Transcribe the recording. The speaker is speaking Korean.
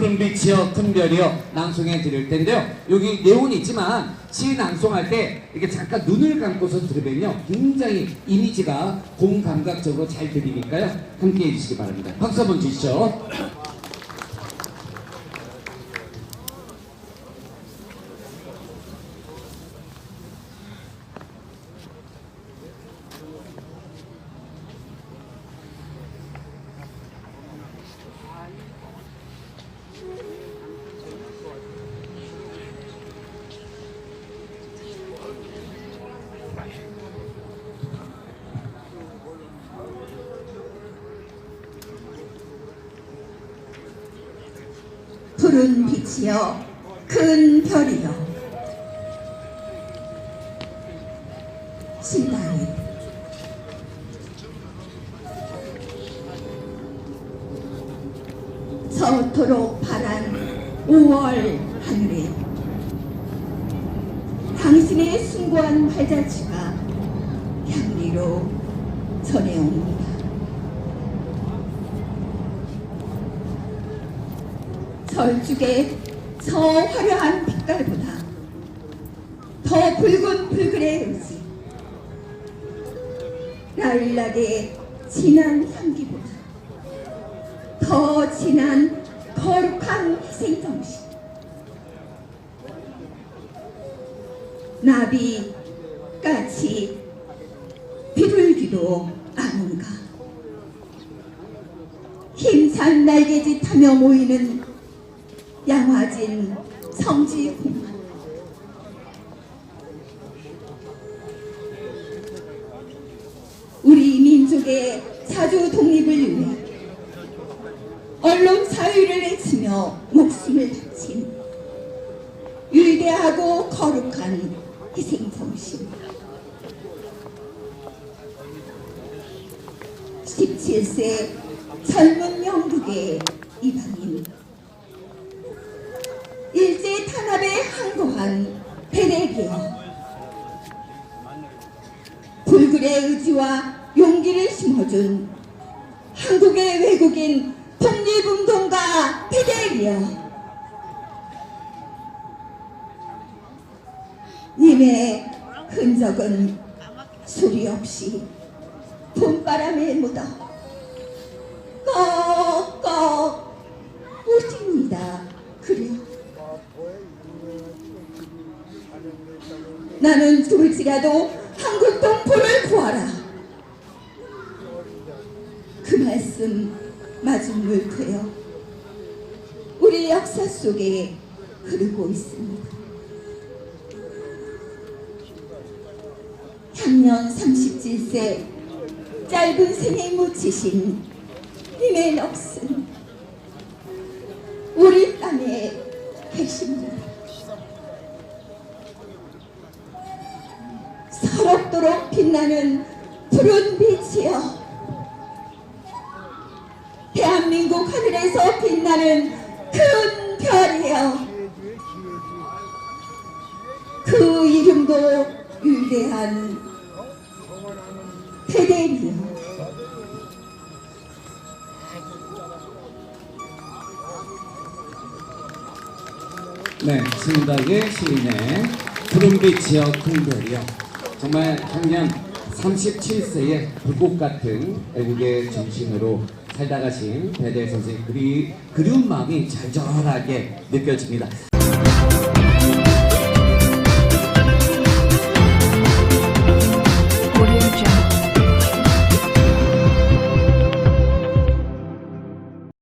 푸른 빛이여 큰 별이여 낭송해 드릴 텐데요. 여기 내용은 있지만 시 낭송할 때 이렇게 잠깐 눈을 감고서 들으면요. 굉장히 이미지가 공감각적으로 잘 들리니까요. 함께 해 주시기 바랍니다. 박수 한번 주시죠. 푸른 빛이여 큰 별이여. 신당이 서토록 파란 5월 하늘에 당신의 숭고한 발자취 가 향리로 전해옵니다. 절죽의 저 화려한 빛깔보다 더 붉은 붉은의 의지 라일락의 진한 향기보다 더 진한 거룩한 희생정신 나비 까치 비둘기도 아는가? 힘찬 날개짓 하며 모이는 양화진 성지 공원 우리 민족의 자주 독립을 위해 언론 자유를 외치며 목숨을 바친 위대하고 거룩한 희생정신 17세 젊은 영국의 이방인. 일제 탄압에 항거한 베네기어 불굴의 의지와 용기를 심어준 한국의 외국인 독립운동가 베네기어 님의 흔적은 소리 없이 봄바람에 묻어 꼭꼭 웃깁니다 그래요 나는 죽을지라도 한국 동포를 구하라. 그 말씀 맞은 물되어 우리 역사 속에 흐르고 있습니다. 향년 37세 짧은 생에 묻히신 힘의 넋은 우리 땅의 핵심입니다. 서럽도록 빛나는 푸른 빛이여 대한민국 하늘에서 빛나는 큰 별이여 그 이름도 위대한 페데리여 네, 신박의 시인의 푸른빛이여 큰별이여 정말 작년 37세의 불꽃 같은 애국의 정신으로 살다 가신 배대 선생님 그리, 그리운 마음이 절절하게 느껴집니다.